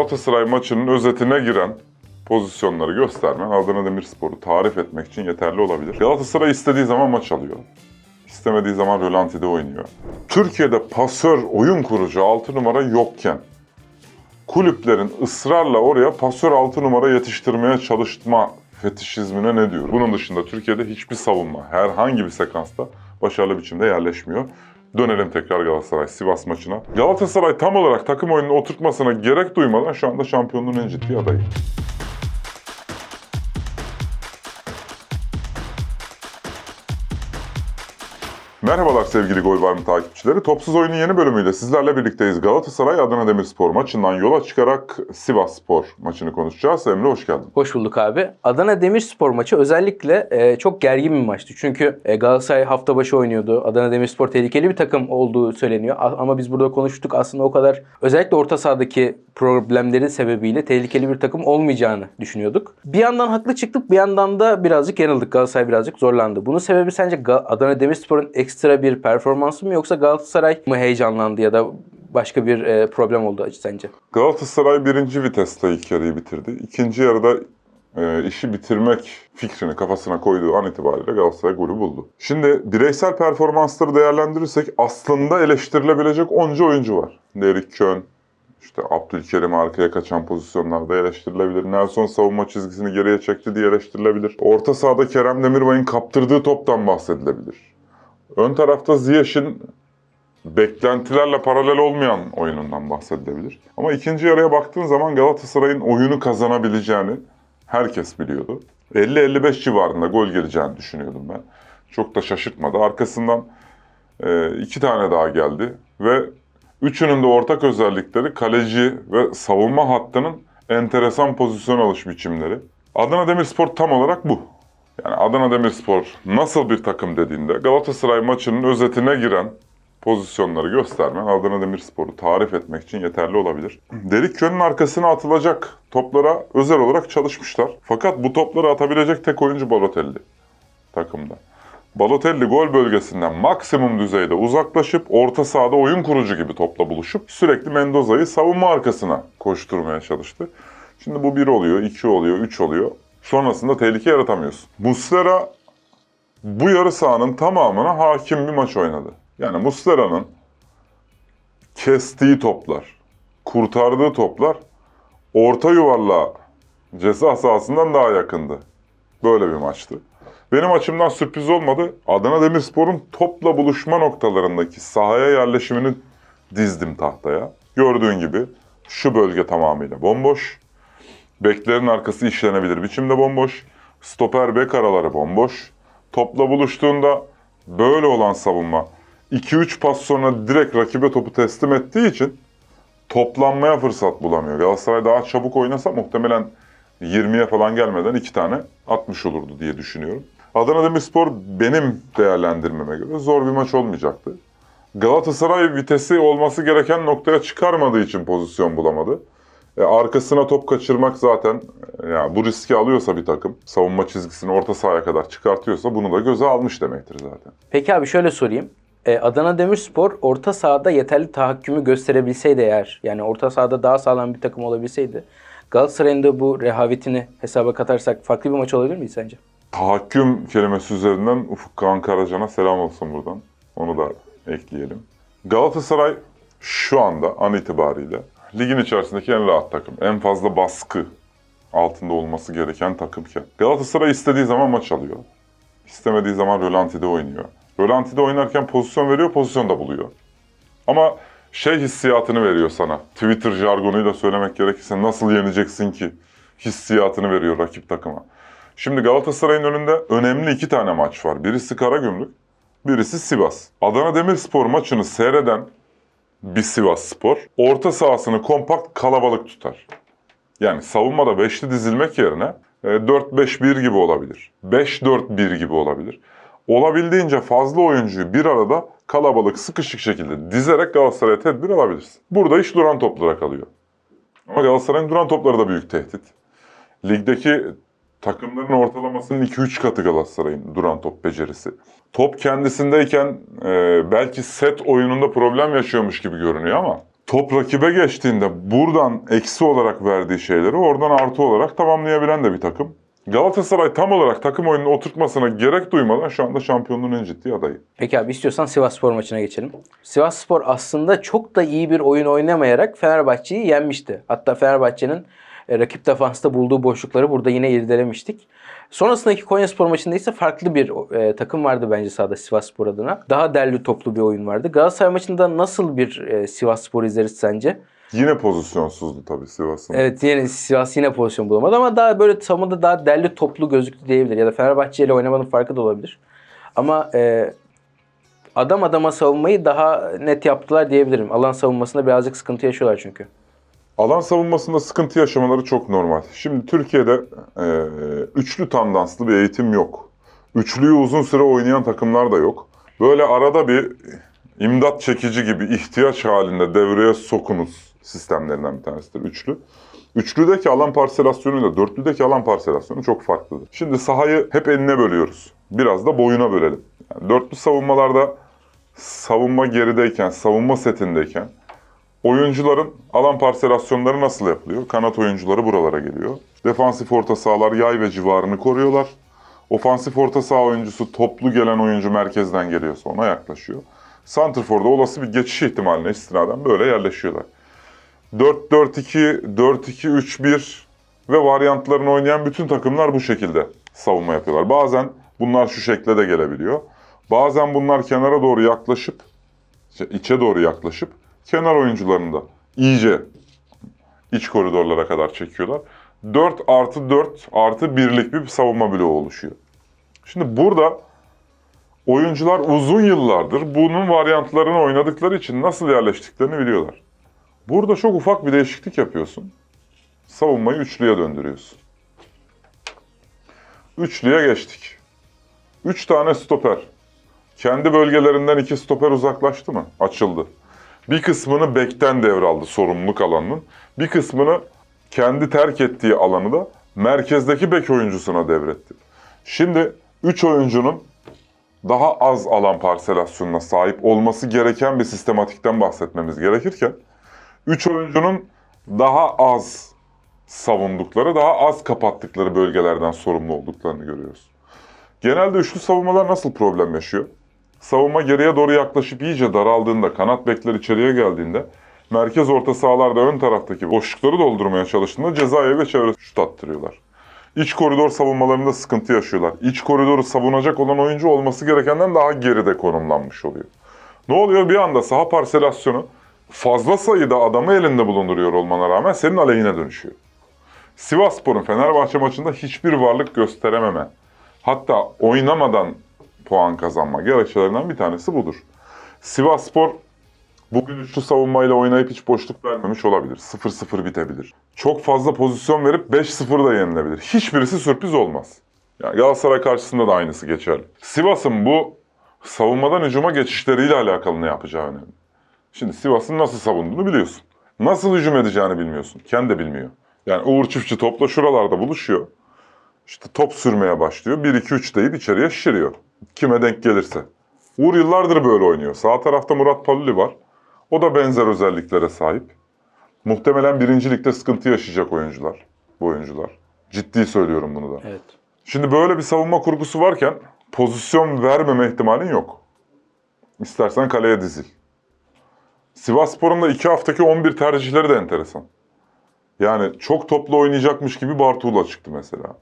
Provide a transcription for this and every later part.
Galatasaray maçının özetine giren pozisyonları göstermen Adana Demirspor'u tarif etmek için yeterli olabilir. Galatasaray istediği zaman maç alıyor. İstemediği zaman rölantide oynuyor. Türkiye'de pasör, oyun kurucu 6 numara yokken kulüplerin ısrarla oraya pasör 6 numara yetiştirmeye çalışma fetişizmine ne diyor? Bunun dışında Türkiye'de hiçbir savunma herhangi bir sekansta başarılı biçimde yerleşmiyor. Dönelim tekrar Galatasaray Sivas maçına. Galatasaray tam olarak takım oyununu oturtmasına gerek duymadan şu anda şampiyonluğun en ciddi adayı. Merhabalar sevgili Gol Var takipçileri. Topsuz Oyun'un yeni bölümüyle sizlerle birlikteyiz. Galatasaray Adana Demirspor maçından yola çıkarak Sivas Spor maçını konuşacağız. Emre hoş geldin. Hoş bulduk abi. Adana Demirspor maçı özellikle e, çok gergin bir maçtı. Çünkü e, Galatasaray hafta başı oynuyordu. Adana Demirspor tehlikeli bir takım olduğu söyleniyor. Ama biz burada konuştuk aslında o kadar özellikle orta sahadaki problemlerin sebebiyle tehlikeli bir takım olmayacağını düşünüyorduk. Bir yandan haklı çıktık bir yandan da birazcık yanıldık. Galatasaray birazcık zorlandı. Bunun sebebi sence Adana Demirspor'un ekstra bir performansı mı yoksa Galatasaray mı heyecanlandı ya da başka bir e, problem oldu acı sence? Galatasaray birinci viteste ilk yarıyı bitirdi. İkinci yarıda e, işi bitirmek fikrini kafasına koyduğu an itibariyle Galatasaray golü buldu. Şimdi bireysel performansları değerlendirirsek aslında eleştirilebilecek onca oyuncu var. Derik Kön, işte Abdülkerim arkaya kaçan pozisyonlarda eleştirilebilir. Nelson savunma çizgisini geriye çekti diye eleştirilebilir. Orta sahada Kerem Demirbay'ın kaptırdığı toptan bahsedilebilir. Ön tarafta Ziyech'in beklentilerle paralel olmayan oyunundan bahsedilebilir. Ama ikinci yarıya baktığın zaman Galatasaray'ın oyunu kazanabileceğini herkes biliyordu. 50-55 civarında gol geleceğini düşünüyordum ben. Çok da şaşırtmadı. Arkasından e, iki tane daha geldi ve üçünün de ortak özellikleri kaleci ve savunma hattının enteresan pozisyon alış biçimleri. Adana Demirspor tam olarak bu. Yani Adana Demirspor nasıl bir takım dediğinde Galatasaray maçının özetine giren pozisyonları göstermen Adana Demirspor'u tarif etmek için yeterli olabilir. Derik Kön'ün arkasına atılacak toplara özel olarak çalışmışlar. Fakat bu topları atabilecek tek oyuncu Balotelli takımda. Balotelli gol bölgesinden maksimum düzeyde uzaklaşıp orta sahada oyun kurucu gibi topla buluşup sürekli Mendoza'yı savunma arkasına koşturmaya çalıştı. Şimdi bu bir oluyor, iki oluyor, üç oluyor. Sonrasında tehlike yaratamıyorsun. Muslera bu yarı sahanın tamamına hakim bir maç oynadı. Yani Muslera'nın kestiği toplar, kurtardığı toplar orta yuvarlığa ceza sahasından daha yakındı. Böyle bir maçtı. Benim açımdan sürpriz olmadı. Adana Demirspor'un topla buluşma noktalarındaki sahaya yerleşimini dizdim tahtaya. Gördüğün gibi şu bölge tamamıyla bomboş. Beklerin arkası işlenebilir biçimde bomboş. Stoper bek araları bomboş. Topla buluştuğunda böyle olan savunma 2-3 pas sonra direkt rakibe topu teslim ettiği için toplanmaya fırsat bulamıyor. Galatasaray daha çabuk oynasa muhtemelen 20'ye falan gelmeden iki tane atmış olurdu diye düşünüyorum. Adana Demirspor benim değerlendirmeme göre zor bir maç olmayacaktı. Galatasaray vitesi olması gereken noktaya çıkarmadığı için pozisyon bulamadı. E, arkasına top kaçırmak zaten e, ya bu riski alıyorsa bir takım savunma çizgisini orta sahaya kadar çıkartıyorsa bunu da göze almış demektir zaten. Peki abi şöyle sorayım. Ee, Adana Demirspor orta sahada yeterli tahakkümü gösterebilseydi eğer, yani orta sahada daha sağlam bir takım olabilseydi, Galatasaray'ın da bu rehavetini hesaba katarsak farklı bir maç olabilir miydi sence? Tahakküm kelimesi üzerinden Ufuk Kağan Karacan'a selam olsun buradan. Onu da ekleyelim. Galatasaray şu anda an itibariyle ligin içerisindeki en rahat takım. En fazla baskı altında olması gereken takımken. Galatasaray istediği zaman maç alıyor. İstemediği zaman rölantide oynuyor. Rölantide oynarken pozisyon veriyor, pozisyon da buluyor. Ama şey hissiyatını veriyor sana. Twitter jargonuyla söylemek gerekirse nasıl yeneceksin ki hissiyatını veriyor rakip takıma. Şimdi Galatasaray'ın önünde önemli iki tane maç var. Birisi Karagümrük, birisi Sivas. Adana Demirspor maçını seyreden bir Sivas Spor orta sahasını kompakt kalabalık tutar. Yani savunmada beşli dizilmek yerine e, 4-5-1 gibi olabilir. 5-4-1 gibi olabilir. Olabildiğince fazla oyuncuyu bir arada kalabalık sıkışık şekilde dizerek Galatasaray'a tedbir alabilirsin. Burada iş duran toplara kalıyor. Ama Galatasaray'ın duran topları da büyük tehdit. Ligdeki takımların ortalamasının 2-3 katı Galatasaray'ın duran top becerisi. Top kendisindeyken e, belki set oyununda problem yaşıyormuş gibi görünüyor ama top rakibe geçtiğinde buradan eksi olarak verdiği şeyleri oradan artı olarak tamamlayabilen de bir takım. Galatasaray tam olarak takım oyununu oturtmasına gerek duymadan şu anda şampiyonluğun en ciddi adayı. Peki abi istiyorsan Sivas Spor maçına geçelim. Sivas Spor aslında çok da iyi bir oyun oynamayarak Fenerbahçe'yi yenmişti. Hatta Fenerbahçe'nin e, rakip defansta bulduğu boşlukları burada yine irdelemiştik. Sonrasındaki Konya Spor maçında ise farklı bir e, takım vardı bence sahada Sivas Spor adına. Daha derli toplu bir oyun vardı. Galatasaray maçında nasıl bir e, Sivas Spor izleriz sence? Yine pozisyonsuzdu tabii Sivas'ın. Evet yine Sivas yine pozisyon bulamadı ama daha böyle savunmada daha derli toplu gözüktü diyebilir. Ya da Fenerbahçe ile oynamanın farkı da olabilir. Ama e, adam adama savunmayı daha net yaptılar diyebilirim. Alan savunmasında birazcık sıkıntı yaşıyorlar çünkü. Alan savunmasında sıkıntı yaşamaları çok normal. Şimdi Türkiye'de e, üçlü tandanslı bir eğitim yok. Üçlüyü uzun süre oynayan takımlar da yok. Böyle arada bir imdat çekici gibi ihtiyaç halinde devreye sokunuz sistemlerinden bir tanesidir üçlü. Üçlüdeki alan parselasyonuyla dörtlüdeki alan parselasyonu çok farklıdır. Şimdi sahayı hep eline bölüyoruz. Biraz da boyuna bölelim. Yani dörtlü savunmalarda savunma gerideyken, savunma setindeyken Oyuncuların alan parselasyonları nasıl yapılıyor? Kanat oyuncuları buralara geliyor. Defansif orta sahalar yay ve civarını koruyorlar. Ofansif orta saha oyuncusu toplu gelen oyuncu merkezden geliyorsa ona yaklaşıyor. Santrfor'da olası bir geçiş ihtimaline istinaden böyle yerleşiyorlar. 4-4-2, 4-2-3-1 ve varyantlarını oynayan bütün takımlar bu şekilde savunma yapıyorlar. Bazen bunlar şu şekle de gelebiliyor. Bazen bunlar kenara doğru yaklaşıp, içe doğru yaklaşıp kenar oyuncularını da iyice iç koridorlara kadar çekiyorlar. 4 artı 4 artı birlik bir savunma bloğu oluşuyor. Şimdi burada oyuncular uzun yıllardır bunun varyantlarını oynadıkları için nasıl yerleştiklerini biliyorlar. Burada çok ufak bir değişiklik yapıyorsun. Savunmayı üçlüye döndürüyorsun. Üçlüye geçtik. Üç tane stoper. Kendi bölgelerinden iki stoper uzaklaştı mı? Açıldı. Bir kısmını bekten devraldı sorumluluk alanının. Bir kısmını kendi terk ettiği alanı da merkezdeki bek oyuncusuna devretti. Şimdi 3 oyuncunun daha az alan parselasyonuna sahip olması gereken bir sistematikten bahsetmemiz gerekirken 3 oyuncunun daha az savundukları, daha az kapattıkları bölgelerden sorumlu olduklarını görüyoruz. Genelde üçlü savunmalar nasıl problem yaşıyor? Savunma geriye doğru yaklaşıp iyice daraldığında, kanat bekler içeriye geldiğinde, merkez orta sahalarda ön taraftaki boşlukları doldurmaya çalıştığında cezayı ve çevre şut attırıyorlar. İç koridor savunmalarında sıkıntı yaşıyorlar. İç koridoru savunacak olan oyuncu olması gerekenden daha geride konumlanmış oluyor. Ne oluyor? Bir anda saha parselasyonu fazla sayıda adamı elinde bulunduruyor olmana rağmen senin aleyhine dönüşüyor. Sivasspor'un Fenerbahçe maçında hiçbir varlık gösterememe, hatta oynamadan puan kazanma gerekçelerinden bir tanesi budur. Sivasspor bugün üçlü savunmayla oynayıp hiç boşluk vermemiş olabilir. 0-0 bitebilir. Çok fazla pozisyon verip 5-0 da yenilebilir. Hiçbirisi sürpriz olmaz. Yani Galatasaray karşısında da aynısı geçerli. Sivas'ın bu savunmadan hücuma geçişleriyle alakalı ne yapacağı önemli. Şimdi Sivas'ın nasıl savunduğunu biliyorsun. Nasıl hücum edeceğini bilmiyorsun. Kendi de bilmiyor. Yani Uğur Çiftçi topla şuralarda buluşuyor. İşte top sürmeye başlıyor. 1-2-3 deyip içeriye şişiriyor. Kime denk gelirse. Uğur yıllardır böyle oynuyor. Sağ tarafta Murat Paluli var. O da benzer özelliklere sahip. Muhtemelen birincilikte sıkıntı yaşayacak oyuncular. Bu oyuncular. Ciddi söylüyorum bunu da. Evet. Şimdi böyle bir savunma kurgusu varken pozisyon vermeme ihtimalin yok. İstersen kaleye dizil. Sivasspor'un da iki haftaki 11 tercihleri de enteresan. Yani çok toplu oynayacakmış gibi Bartu'la çıktı mesela.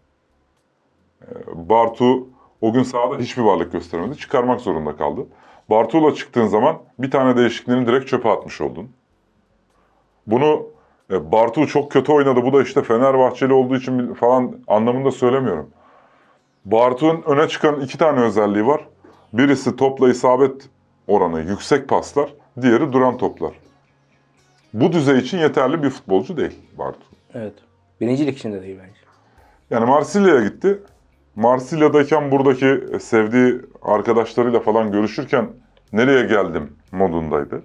Ee, Bartu o gün sahada hiçbir varlık göstermedi. Çıkarmak zorunda kaldı. Bartu'la çıktığın zaman bir tane değişikliğini direkt çöpe atmış oldun. Bunu e, Bartu çok kötü oynadı. Bu da işte Fenerbahçeli olduğu için falan anlamında söylemiyorum. Bartu'nun öne çıkan iki tane özelliği var. Birisi topla isabet oranı yüksek paslar, diğeri duran toplar. Bu düzey için yeterli bir futbolcu değil Bartu. Evet. Birincilik içinde değil bence. Yani Marsilya'ya gitti. Marsilya'dayken buradaki sevdiği arkadaşlarıyla falan görüşürken nereye geldim modundaydı.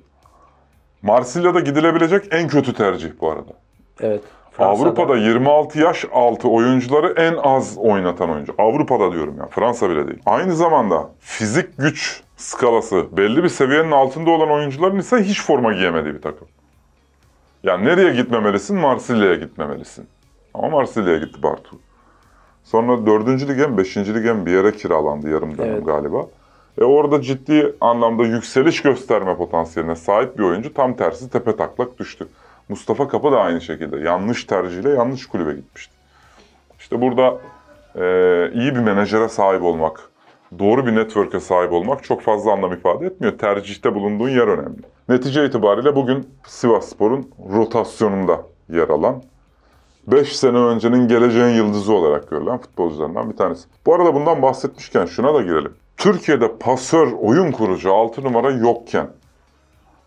Marsilya'da gidilebilecek en kötü tercih bu arada. Evet. Fransa'da. Avrupa'da 26 yaş altı oyuncuları en az oynatan oyuncu. Avrupa'da diyorum ya, Fransa bile değil. Aynı zamanda fizik güç skalası belli bir seviyenin altında olan oyuncuların ise hiç forma giyemediği bir takım. Yani nereye gitmemelisin? Marsilya'ya gitmemelisin. Ama Marsilya'ya gitti Bartu. Sonra 4. lige mi 5. lige mi bir yere kiralandı yarım dönem Evet. galiba. E orada ciddi anlamda yükseliş gösterme potansiyeline sahip bir oyuncu tam tersi tepe taklak düştü. Mustafa Kapı da aynı şekilde yanlış tercihle yanlış kulübe gitmişti. İşte burada e, iyi bir menajere sahip olmak, doğru bir network'e sahip olmak çok fazla anlam ifade etmiyor. Tercihte bulunduğun yer önemli. Netice itibariyle bugün Sivasspor'un rotasyonunda yer alan 5 sene öncenin geleceğin yıldızı olarak görülen futbolcularından bir tanesi. Bu arada bundan bahsetmişken şuna da girelim. Türkiye'de pasör, oyun kurucu 6 numara yokken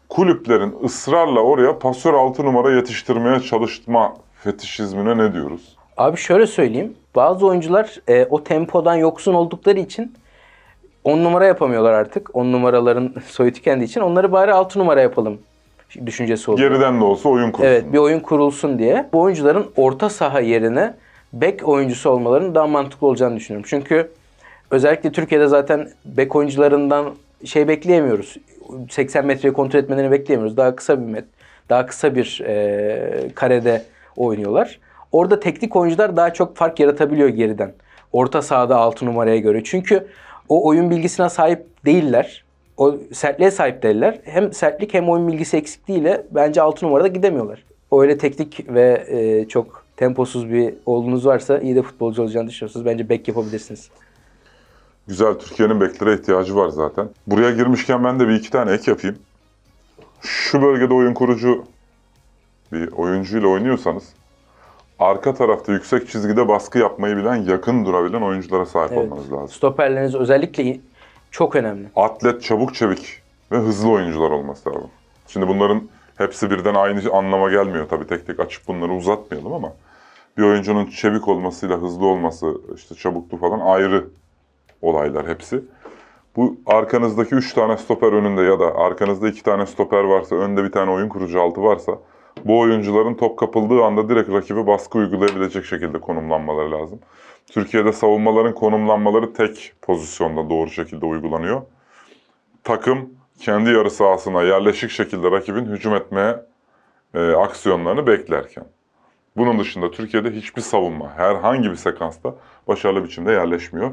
kulüplerin ısrarla oraya pasör 6 numara yetiştirmeye çalışma fetişizmine ne diyoruz? Abi şöyle söyleyeyim. Bazı oyuncular e, o tempodan yoksun oldukları için 10 numara yapamıyorlar artık. 10 numaraların soyu tükendiği için onları bari 6 numara yapalım düşüncesi oluyor. Geriden de olsa oyun kursun. Evet bir oyun kurulsun diye. Bu oyuncuların orta saha yerine bek oyuncusu olmalarının daha mantıklı olacağını düşünüyorum. Çünkü özellikle Türkiye'de zaten bek oyuncularından şey bekleyemiyoruz. 80 metreyi kontrol etmelerini bekleyemiyoruz. Daha kısa bir met, daha kısa bir e, karede oynuyorlar. Orada teknik oyuncular daha çok fark yaratabiliyor geriden. Orta sahada 6 numaraya göre. Çünkü o oyun bilgisine sahip değiller. O sertliğe sahip değiller. Hem sertlik hem oyun bilgisi eksikliğiyle bence 6 numarada gidemiyorlar. Öyle teknik ve e, çok temposuz bir oğlunuz varsa iyi de futbolcu olacağını düşünüyorsunuz. Bence bek yapabilirsiniz. Güzel, Türkiye'nin beklere ihtiyacı var zaten. Buraya girmişken ben de bir iki tane ek yapayım. Şu bölgede oyun kurucu bir oyuncuyla oynuyorsanız arka tarafta yüksek çizgide baskı yapmayı bilen, yakın durabilen oyunculara sahip Evet. olmanız lazım. Stoperleriniz özellikle çok önemli. Atlet, çabuk çevik ve hızlı oyuncular olması lazım. Şimdi bunların hepsi birden aynı anlama gelmiyor tabii tek tek açıp bunları uzatmayalım ama bir oyuncunun çevik olmasıyla hızlı olması, işte çabukluğu falan ayrı olaylar hepsi. Bu arkanızdaki 3 tane stoper önünde ya da arkanızda 2 tane stoper varsa, önde bir tane oyun kurucu altı varsa bu oyuncuların top kapıldığı anda direkt rakibe baskı uygulayabilecek şekilde konumlanmaları lazım. Türkiye'de savunmaların konumlanmaları tek pozisyonda doğru şekilde uygulanıyor. Takım kendi yarı sahasına yerleşik şekilde rakibin hücum etmeye e, aksiyonlarını beklerken. Bunun dışında Türkiye'de hiçbir savunma herhangi bir sekansta başarılı biçimde yerleşmiyor.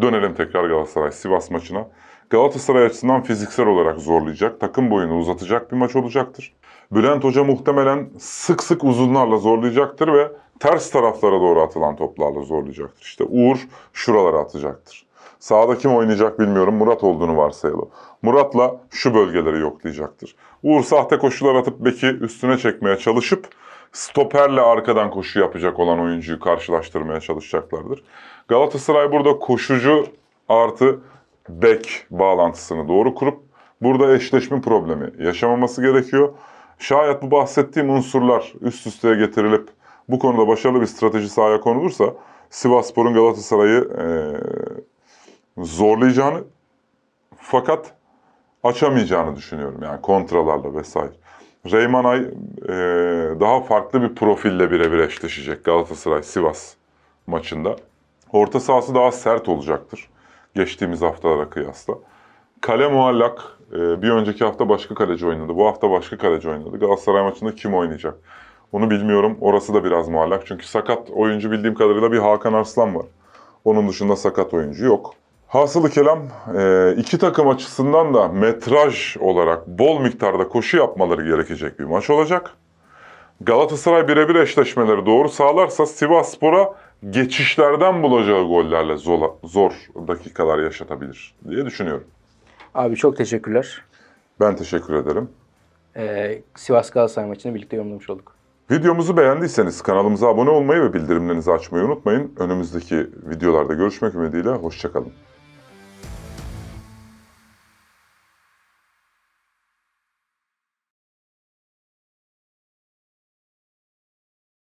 Dönelim tekrar Galatasaray Sivas maçına. Galatasaray açısından fiziksel olarak zorlayacak, takım boyunu uzatacak bir maç olacaktır. Bülent Hoca muhtemelen sık sık uzunlarla zorlayacaktır ve ters taraflara doğru atılan toplarla zorlayacaktır. İşte Uğur şuralara atacaktır. Sağda kim oynayacak bilmiyorum. Murat olduğunu varsayalım. Murat'la şu bölgeleri yoklayacaktır. Uğur sahte koşular atıp beki üstüne çekmeye çalışıp stoperle arkadan koşu yapacak olan oyuncuyu karşılaştırmaya çalışacaklardır. Galatasaray burada koşucu artı bek bağlantısını doğru kurup burada eşleşme problemi yaşamaması gerekiyor. Şayet bu bahsettiğim unsurlar üst üste getirilip bu konuda başarılı bir strateji sahaya konulursa Sivasspor'un Galatasaray'ı eee, zorlayacağını fakat açamayacağını düşünüyorum yani kontralarla vesaire. Reyman Ay eee, daha farklı bir profille birebir eşleşecek Galatasaray Sivas maçında. Orta sahası daha sert olacaktır geçtiğimiz haftalara kıyasla. Kale muallak. Ee, bir önceki hafta başka kaleci oynadı. Bu hafta başka kaleci oynadı. Galatasaray maçında kim oynayacak? Onu bilmiyorum. Orası da biraz muallak. Çünkü sakat oyuncu bildiğim kadarıyla bir Hakan Arslan var. Onun dışında sakat oyuncu yok. Hasılı kelam e, iki takım açısından da metraj olarak bol miktarda koşu yapmaları gerekecek bir maç olacak. Galatasaray birebir eşleşmeleri doğru sağlarsa Sivasspor'a geçişlerden bulacağı gollerle zor, zor dakikalar yaşatabilir diye düşünüyorum. Abi çok teşekkürler. Ben teşekkür ederim. Ee, Sivas Galatasaray maçını birlikte yorumlamış olduk. Videomuzu beğendiyseniz kanalımıza abone olmayı ve bildirimlerinizi açmayı unutmayın. Önümüzdeki videolarda görüşmek ümidiyle hoşçakalın.